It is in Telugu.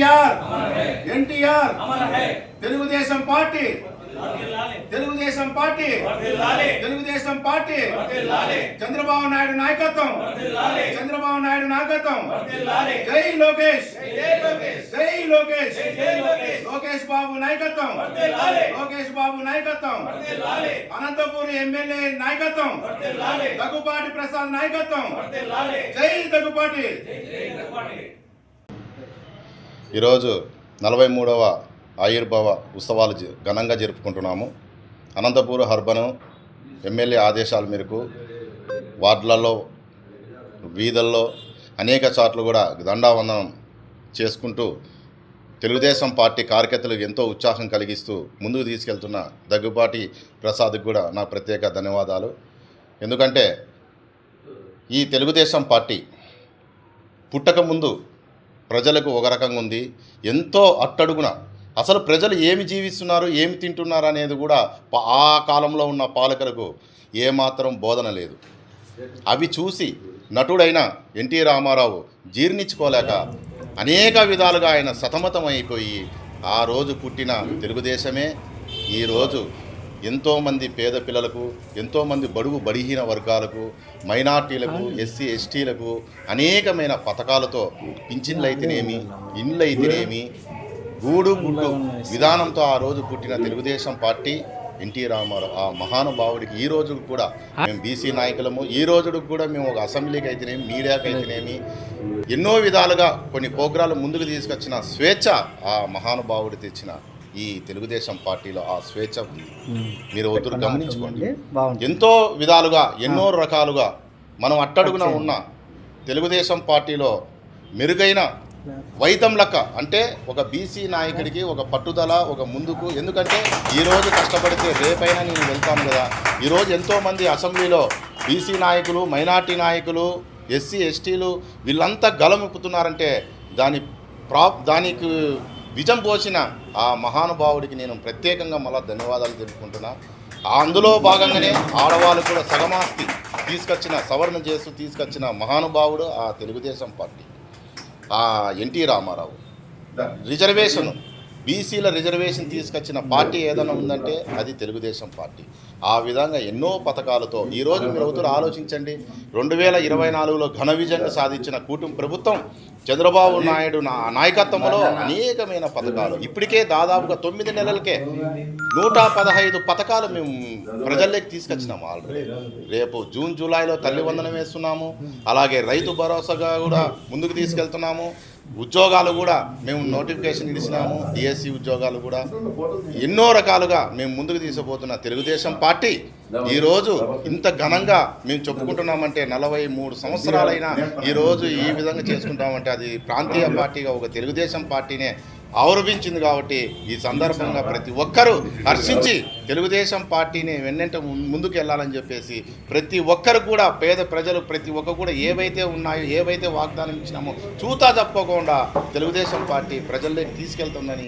NTR. NTR. Telugu Desam party. Telugu Desam party. Telugu Desam party. Chandrababu Naidu నాయకత్వం. చంద్రబాబు నాయుడు నాయకత్వం. జై లోకేష్. జై లోకేష్. లోకేష్. బాబు నాయకత్వం. లోకేష్ బాబు నాయకత్వం. అనంతపూర్ ఎమ్మెల్యే నాయకత్వం. దగ్గుపాటి ప్రసాద్ నాయకత్వం. జై దగ్గుపాటి. ఈరోజు నలభై మూడవ ఆయుర్భావ ఉత్సవాలు జ- ఘనంగా జరుపుకుంటున్నాము. అనంతపూర్ హర్బను ఎమ్మెల్యే ఆదేశాల మేరకు వార్డులలో వీధుల్లో అనేక చోట్ల కూడా దండావందనం చేసుకుంటూ తెలుగుదేశం పార్టీ కార్యకర్తలకు ఎంతో ఉత్సాహం కలిగిస్తూ ముందుకు తీసుకెళ్తున్న దగ్గుబాటి ప్రసాద్కి కూడా నా ప్రత్యేక ధన్యవాదాలు. ఎందుకంటే ఈ తెలుగుదేశం పార్టీ పుట్టకముందు ప్రజలకు ఒక రకంగా ఉంది. ఎంతో అట్టడుగున. అసలు ప్రజలు ఏమి జీవిస్తున్నారు ఏమి తింటున్నారు అనేది కూడా ఆ కాలంలో ఉన్న పాలకులకు ఏమాత్రం బోధన లేదు. అవి చూసి నటుడైన ఎన్టీ రామారావు జీర్ణించుకోలేక అనేక విధాలుగా ఆయన సతమతం అయిపోయి ఆ రోజు పుట్టిన తెలుగుదేశమే. ఈరోజు ఎంతోమంది పేద పిల్లలకు ఎంతోమంది బడుగు బడిహీన వర్గాలకు మైనార్టీలకు ఎస్సీ ఎస్టీలకు అనేకమైన పథకాలతో పింఛన్లు అయితేనేమి ఇండ్లు అయితేనేమి గూడు గుడ్డు విధానంతో ఆ రోజు పుట్టిన తెలుగుదేశం పార్టీ ఎన్టీ రామారావు ఆ మహానుభావుడికి ఈ రోజు కూడా మేము బీసీ నాయకులము. ఈ రోజు కూడా మేము ఒక అసెంబ్లీకి అయితేనేమి మీడియాకి అయితేనేమి ఎన్నో విధాలుగా కొన్ని పోగ్రాలు ముందుకు తీసుకొచ్చిన స్వేచ్ఛ ఆ మహానుభావుడు తెచ్చిన ఈ తెలుగుదేశం పార్టీలో ఆ స్వేచ్ఛ ఉంది. మీరు ఒత్తురు గమనించుకోండి. ఎంతో విధాలుగా ఎన్నో రకాలుగా మనం అట్టడుగున ఉన్న తెలుగుదేశం పార్టీలో మెరుగైన వైతం లెక్క అంటే ఒక బీసీ నాయకుడికి ఒక పట్టుదల ఒక ముందుకు. ఎందుకంటే ఈరోజు కష్టపడితే రేపైనా నేను వెళ్తాను కదా. ఈరోజు ఎంతోమంది అసెంబ్లీలో బీసీ నాయకులు మైనార్టీ నాయకులు ఎస్సీ ఎస్టీలు వీళ్ళంతా గలమిప్పుతున్నారంటే దాని ప్రా దానికి విజం పోసిన ఆ మహానుభావుడికి నేను ప్రత్యేకంగా మళ్ళా ధన్యవాదాలు తెలుపుకుంటున్నా. అందులో భాగంగానే ఆడవాళ్ళు కూడా సగమాస్తి తీసుకొచ్చిన సవరణ చేస్తూ తీసుకొచ్చిన మహానుభావుడు ఆ తెలుగుదేశం పార్టీ. ఆ ఎన్టీ రామారావు. రిజర్వేషన్. బీసీల రిజర్వేషన్ తీసుకొచ్చిన పార్టీ ఏదైనా ఉందంటే అది తెలుగుదేశం పార్టీ. ఆ విధంగా ఎన్నో పథకాలతో ఈరోజు మీరు ఆలోచించండి. రెండు వేల ఇరవై నాలుగులో ఘన విజయంగా సాధించిన కూటమి ప్రభుత్వం చంద్రబాబు నాయుడు నా నాయకత్వంలో అనేకమైన పథకాలు. ఇప్పటికే దాదాపుగా తొమ్మిది నెలలకే నూట పదహైదు పథకాలు మేము ప్రజల్లోకి తీసుకొచ్చినాము ఆల్రెడీ రేపు జూన్ జూలైలో తల్లి వందనం వేస్తున్నాము. అలాగే రైతు భరోసాగా కూడా ముందుకు తీసుకెళ్తున్నాము. ఉద్యోగాలు కూడా మేము నోటిఫికేషన్ ఇచ్చినాము డిఎస్సి ఉద్యోగాలు కూడా. ఎన్నో రకాలుగా మేము ముందుకు తీసుకుపోతున్న తెలుగుదేశం పార్టీ ఈరోజు ఇంత ఘనంగా మేము చెప్పుకుంటున్నామంటే నలభై మూడు సంవత్సరాలైనా ఈరోజు ఈ విధంగా చేసుకుంటామంటే అది ప్రాంతీయ పార్టీగా ఒక తెలుగుదేశం పార్టీనే ఆవరించింది కాబట్టి ఈ సందర్భంగా ప్రతి ఒక్కరూ హర్షించి తెలుగుదేశం పార్టీని వెన్నంట ముందుకు వెళ్ళాలని చెప్పేసి ప్రతి ఒక్కరు కూడా పేద ప్రజలు ప్రతి ఒక్కరు కూడా ఏవైతే ఉన్నాయో ఏవైతే వాగ్దానం ఇచ్చినామో చూతా తప్పకుండా తెలుగుదేశం పార్టీ ప్రజల్లోకి తీసుకెళ్తుందని